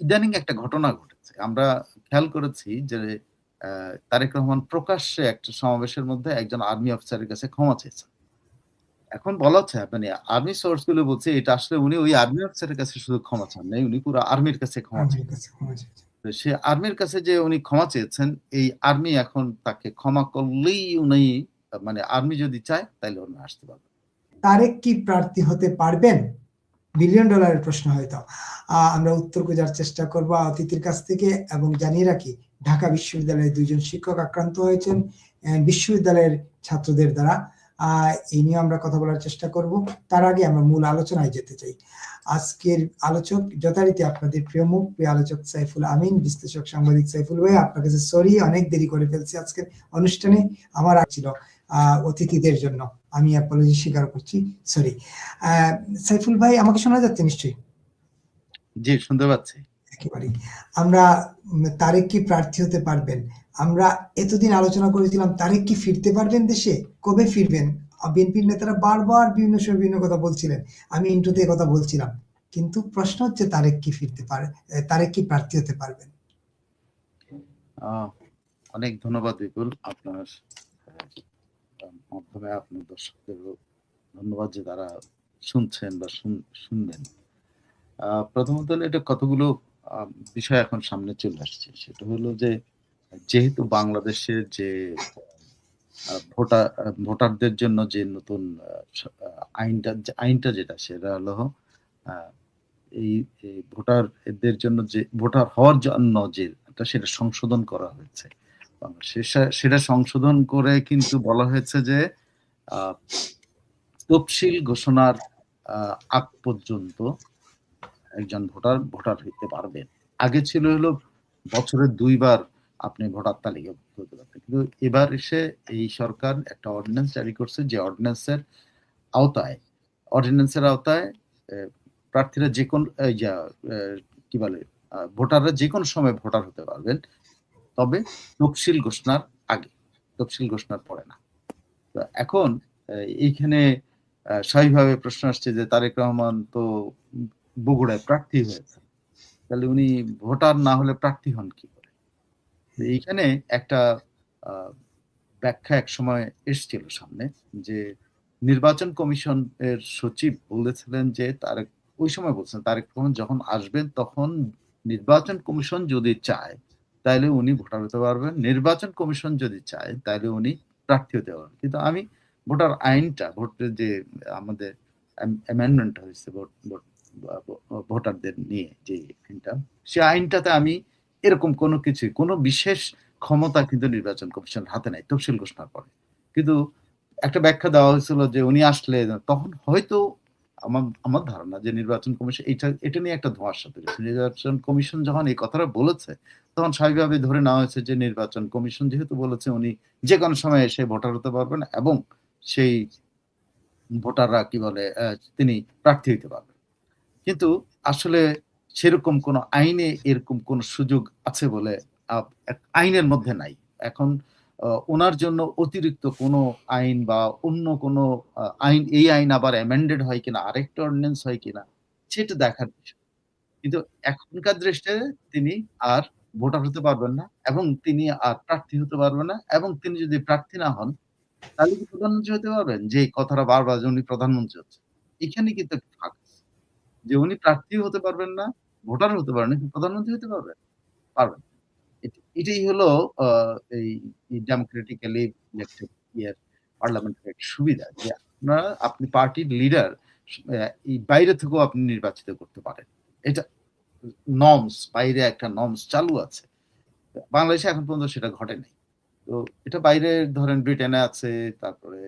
ইদানিং একটা ঘটনা ঘটেছে। আমরা খেয়াল করেছি যে তারেক রহমান প্রকাশ্যে একটা সমাবেশের মধ্যে একজন আর্মি অফিসারের কাছে ক্ষমা চেয়েছেন। এখন বলা হচ্ছে মানে আর্মি সোর্সগুলো বলছে এটা আসলে উনি ওই আর্মি অফিসারের কাছে শুধু ক্ষমা চান নাই উনি পুরো আর্মির কাছে ক্ষমা চেয়েছেন। সে আর্মির কাছে যে উনি ক্ষমা চেয়েছেন এই আর্মি এখন তাকে ক্ষমা করলেই উনি মানে আর্মি যদি চায় তাহলে উনি আসতে পারবে তারেক কি প্রার্থী হতে পারবেন? বিলিয়ন ডলারের প্রশ্ন হয়তো। আমরা উত্তর খোঁজার চেষ্টা করব অতিথির কাছ থেকে এবং জানিয়ে রাখি, ঢাকা বিশ্ববিদ্যালয়ের দুইজন শিক্ষক আক্রান্ত হয়েছেন বিশ্ববিদ্যালয়ের ছাত্রদের দ্বারা। এই নিয়ে আমরা কথা বলার চেষ্টা করব। তার আগে আমরা মূল আলোচনায় যেতে চাই। আজকের আলোচক যথারীতি আপনাদের প্রিয় মুখ, প্রিয় আলোচক সাইফুল আমিন, বিশ্লেষক সাংবাদিক সাইফুল ভাই আপনার কাছে সরি, অনেক দেরি করে ফেলছি আজকের অনুষ্ঠানে। আমার ছিল অতিথিদের জন্য। আমি অ্যাপোলজি স্বীকার করছি সরি সাইফুল ভাই আমাকে শোনা যাচ্ছে নিশ্চয়ই? জি শুনতে পাচ্ছি। একেবারেই। আমরা তারেক কি প্রার্থী হতে পারবেন? আমরা এতদিন আলোচনা করেছিলাম তারেক কি ফিরতে পারবেন দেশে? কবে ফিরবেন? বিএনপির নেতারা বারবার বিভিন্ন সময় বিভিন্ন কথা বলছিলেন। আমি ইন্টুতে কথা বলছিলাম। কিন্তু প্রশ্ন হচ্ছে তারেক কি ফিরতে পারে তারেক কি প্রার্থী হতে পারবেন? অনেক ধন্যবাদ বিপুল। আপনার মাধ্যমে আপনার দর্শকদের ধন্যবাদ যে তারা শুনছেন বা শুনবেন। প্রথমত এটা কতগুলো বিষয় এখন সামনে চলে আসছে। সেটা হলো যে, যেহেতু বাংলাদেশের যে ভোটার, ভোটারদের জন্য যে নতুন আইনটা আইনটা যেটা, সেটা হলো এই ভোটারদের জন্য যে, ভোটার হওয়ার জন্য যে, সেটা সংশোধন করা হয়েছে। সেটা সংশোধন করে কিন্তু বলা হয়েছে যে তফসিল ঘোষণার আগ পর্যন্ত একজন ভোটার ভোটার হইতে পারবেন। আগে ছিল হলো বছরে দুইবার আপনি ভোটার তালিকা করতে পারবেন কিন্তু এবার এসে এই সরকার একটা অর্ডিন্যান্স জারি করছে যে অর্ডিন্যান্সের আওতায় অর্ডিন্যান্সের আওতায় প্রার্থীরা যে কোন কি বলে ভোটাররা যে কোনো সময় ভোটার হতে পারবেন তবে তফসিল ঘোষণার আগে তফসিল ঘোষণার পরে না। তো এখন এইখানে স্বাভাবিকভাবে প্রশ্ন আসছে যে তারেক রহমান তো বগুড়ায় প্রার্থী হয়েছে তাহলে উনি ভোটার না হলে প্রার্থী হন কি করে? এইখানে একটা ব্যাখ্যা এক সময় এসছিল সামনে যে নির্বাচন কমিশন এর সচিব বলেছিলেন যে তারেক, ওই সময় বলছেন তারেক রহমান যখন আসবেন তখন নির্বাচন কমিশন যদি চায় তাহলে উনি ভোটার হতে পারবেন। নির্বাচন কমিশন যদি চায় তাহলে উনি প্রার্থী হতে পারবেন। কিন্তু আমি ভোটার আইনটা, ভোটের যে আমাদের অ্যামেন্ডমেন্ট হয়েছে ভোট, ভোটারদের নিয়ে যে আইনটা, সে আইনটাতে আমি এরকম কোনো কিছু, কোনো বিশেষ ক্ষমতা কিন্তু নির্বাচন কমিশন হাতে নাই, তফসিল ঘোষণার পরে। কিন্তু একটা ব্যাখ্যা দেওয়া হয়েছিল যে উনি আসলে তখন হয়তো আমার আমার ধারণা যে নির্বাচন কমিশন এটা এটা নিয়ে একটা ধোঁয়াশা তৈরি নির্বাচন কমিশন যখন এই কথাটা বলেছে, তখন স্বাভাবিকভাবে ধরে নেওয়া হয়েছে যে নির্বাচন কমিশন যেহেতু বলেছে উনি যে কোনো সময় এসে ভোটার হতে পারবেন এবং সেই ভোটাররা কি বলে তিনি প্রার্থী হতে পারবেন। কিন্তু আসলে সেরকম কোন আইনে এরকম কোন সুযোগ আছে বলে আইনের মধ্যে নাই। এখন ওনার জন্য অতিরিক্ত কোনো আইন বা অন্য কোনো আইন, এই আইন আবার অ্যামেন্ডেড হয় কিনা, আরেকটা অর্ডিন্যান্স হয় কিনা, সেটা দেখার বিষয়। কিন্তু এখনকার দৃষ্টিতে তিনি আর ভোটার হতে পারবেন না এবং তিনি আর প্রার্থী হতে পারবেন না এবং তিনি যদি প্রার্থী না হন, তাহলে কি প্রধানমন্ত্রী হতে পারবেন? যে কথাটা বারবার উনি প্রধানমন্ত্রী হচ্ছে এখানে কিন্তু যে উনি প্রার্থী হতে পারবেন না ভোটার হতে পারবেন প্রধানমন্ত্রী হতে পারবেন। পারবেন। এটাই হলো এই ডেমোক্রেটিক্যালি ইয়ার পার্লামেন্টের সুবিধা যে আপনারা, আপনি পার্টির লিডার এই বাইরে থেকেও আপনি নির্বাচিত করতে পারেন। এটা নর্মস বাইরে একটা নর্মস চালু আছে। বাংলাদেশে এখন পর্যন্ত সেটা ঘটে নাই। তো এটা বাইরে ধরেন ব্রিটেনে আছে, তারপরে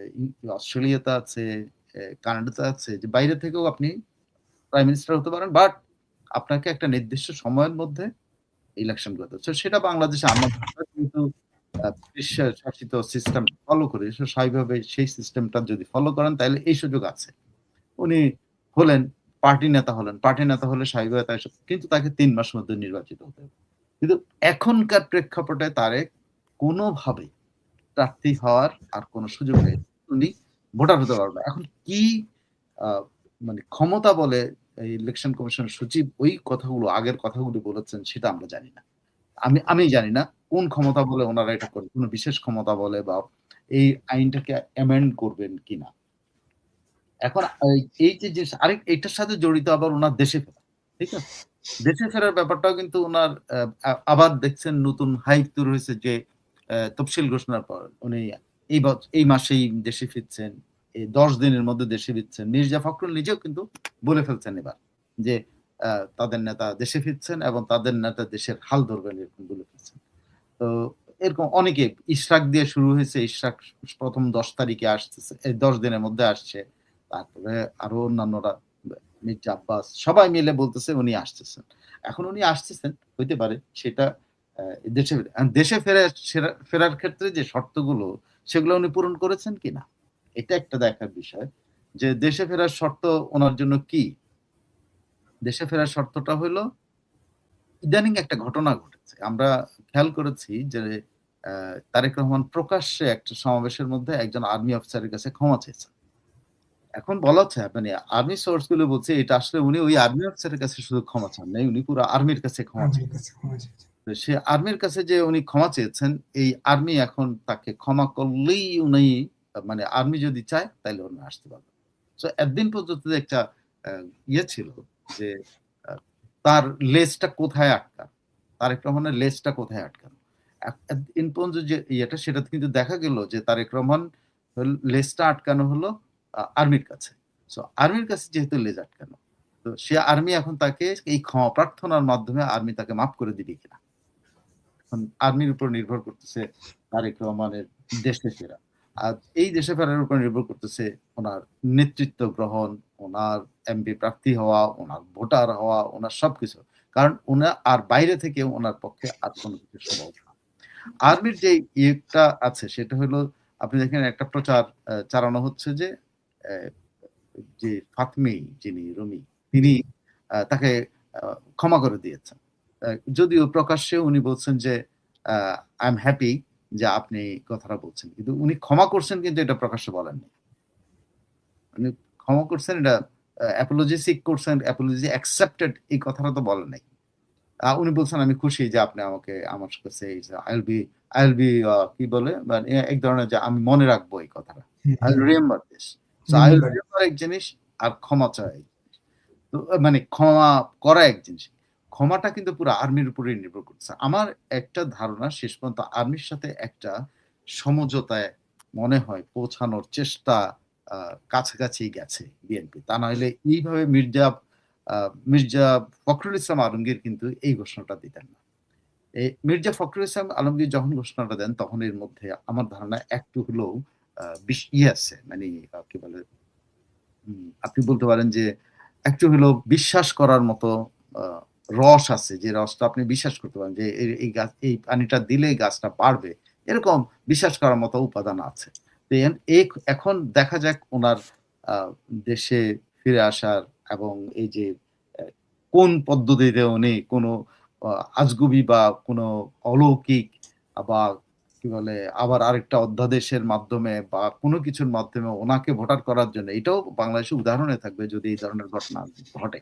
অস্ট্রেলিয়াতে আছে কানাডাতে আছে, যে বাইরে থেকেও আপনি প্রাইম মিনিস্টার হতে পারেন। বাট আপনাকে একটা নির্দিষ্ট সময়ের মধ্যে ইলেকশন করতে হচ্ছে সেটা বাংলাদেশে আমরা কিন্তু শাসিত সিস্টেম ফলো করি স্বাভাবিকভাবে সেই সিস্টেমটা যদি ফলো করেন, তাহলে এই সুযোগ আছে। উনি হলেন পার্টি নেতা হলেন, পার্টি নেতা হলে স্বাভাবিকভাবে কিন্তু তাকে তিন মাস মধ্যে নির্বাচিত হতে হবে। কিন্তু এখনকার প্রেক্ষাপটে তারে কোনোভাবে প্রার্থী হওয়ার আর কোনো সুযোগ নেই। উনি ভোটার হতে পারবে এখন কি মানে ক্ষমতা বলে ইলেকশন কমিশনের সচিব ওই কথাগুলো, আগের কথাগুলো বলেছেন সেটা আমরা জানি না। আমি আমি জানি না কোন ক্ষমতা বলে ওনারা এটা করে কোনো বিশেষ ক্ষমতা বলে বা এই আইনটাকে অ্যামেন্ড করবেন কিনা। এখন এই যে জিনিস আরেক এটার সাথে জড়িত আবার ওনার দেশে ফেরা, ঠিক আছে? দেশে ফেরার ব্যাপারটাও কিন্তু ওনার আবার দেখছেন নতুন হাইপ তৈরি হয়েছে যে তফসিল ঘোষণার পর উনি এই এই মাসেই দেশে ফিরছেন। দশ দিনের মধ্যে দেশে ফিরছেন। মির্জা ফখরুল নিজেও কিন্তু বলে ফেলছেন এবার যে তাদের নেতা দেশে ফিরছেন এবং তাদের নেতা দেশের হাল ধরবেন এরকম বলে ফেলছেন। তো এরকম অনেকে ইশরাক দিয়ে শুরু হয়েছে, ইশরাক প্রথম দশ তারিখে আসতেছে, এই দশ দিনের মধ্যে আসছে। তারপরে আরও অন্যান্যরা, মির্জা আব্বাস, সবাই মিলে বলতেছে উনি আসতেছেন। এখন উনি আসতেছেন, হইতে পারে সেটা দেশে দেশে ফেরার ফেরার ক্ষেত্রে যে শর্তগুলো, সেগুলো উনি পূরণ করেছেন কিনা? এটা একটা দেখার বিষয় যে দেশে ফেরার শর্ত ওনার জন্য কি? দেশে ফেরার শর্তটা হলো ইদানিং একটা ঘটনা ঘটেছে। আমরা খেয়াল করেছি যে তারেক রহমান প্রকাশ্যে একটা সমাবেশের মধ্যে একজন আর্মি অফিসারের কাছে ক্ষমা চেয়েছেন। এখন বলা হচ্ছে মানে আর্মি সোর্সগুলো বলছে এটা আসলে উনি ওই আর্মি অফিসারের কাছে শুধু ক্ষমা চান নাই উনি পুরো আর্মির কাছে ক্ষমা চেয়েছেন। সে আর্মির কাছে যে উনি ক্ষমা চেয়েছেন এই আর্মি এখন তাকে ক্ষমা করলেই উনি মানে আর্মি যদি চায় তাহলে উনি আসতে পারবে তো একদিন পর্যন্ত একটা ইয়ে ছিল যে তার লেজটা কোথায় আটকান? তারেক রহমানের লেজটা কোথায় আটকান? পর্যন্ত যে ইয়েটা সেটা কিন্তু দেখা গেল যে তারেক রহমান লেজটা আটকানো হলো আর্মির কাছে। সো আর্মির কাছে যেহেতু লেজ আটকানো, তো সে আর্মি এখন তাকে এই ক্ষমা প্রার্থনার মাধ্যমে আর্মি তাকে মাফ করে দিবে কিনা? এখন আর্মির উপর নির্ভর করতেছে তারেক রহমানের দেশে ফেরা আর এই দেশে ফেরার উপর নির্ভর করতেছে ওনার নেতৃত্ব গ্রহণ, ওনার এমপি প্রার্থী হওয়া, ওনার ভোটার হওয়া, ওনার সবকিছু। কারণ ওনার আর বাইরে থেকে ওনার পক্ষে আর কোনো কিছু সম্ভব না। আর্মির যে ইয়েটা আছে, সেটা হলো, আপনি দেখেন একটা প্রচার চালানো হচ্ছে যে যে ফাতমি যিনি রুমি, তিনি তাকে ক্ষমা করে দিয়েছেন। যদিও প্রকাশ্যে উনি বলছেন যে আই এম হ্যাপি যে আপনি কথাটা বলছেন। কিন্তু উনি ক্ষমা করছেন কিন্তু এটা প্রকাশ্যে বলেননি। উনি ক্ষমা করছেন, এটা অ্যাপোলজি সিক করছেন অ্যাপোলজি অ্যাকসেপ্টেড এই কথাটা তো বলেন নাই উনি বলছেন, আমি খুশি যে আপনি আমাকে, আমার কাছে আইল বি আইল বি কি বলে? এক ধরনের যে আমি মনে রাখব এই কথাটা। I remember this I remember এক জিনিস আর ক্ষমা চাওয়া এক মানে ক্ষমা করা এক জিনিস। ক্ষমাটা কিন্তু পুরো আর্মির উপরে নির্ভর করছে আমার একটা ধারণা শেষ পর্যন্ত আর্মির সাথে একটা সমঝোতায় মনে হয় পৌঁছানোর চেষ্টা কাছাকাছি গেছে বিএনপি। তা নাহলে এইভাবে মির্জা মির্জা ফখরুল ইসলাম আলমগীর কিন্তু এই ঘোষণাটা দিতেন না। এই মির্জা ফখরুল ইসলাম আলমগীর যখন ঘোষণাটা দেন, তখন এর মধ্যে আমার ধারণা একটু হলেও ইয়ে আছে। মানে কি বলে আপনি বলতে পারেন যে একটু হলেও বিশ্বাস করার মতো রস আছে, যে রসটা আপনি বিশ্বাস করতে পারেন যে এই গাছ, এই পানিটা দিলে গাছটা বাড়বে, এরকম বিশ্বাস করার মতো উপাদান আছে। এখন দেখা যাক ওনার দেশে ফিরে আসার এবং এই যে কোন পদ্ধতিতে উনি কোনো আজগুবি বা কোনো অলৌকিক বা কি বলে, আবার আরেকটা অধ্যাদেশের মাধ্যমে বা কোনো কিছুর মাধ্যমে ওনাকে ভোটার করার জন্য, এটাও বাংলাদেশে উদাহরণে থাকবে যদি এই ধরনের ঘটনা ঘটে।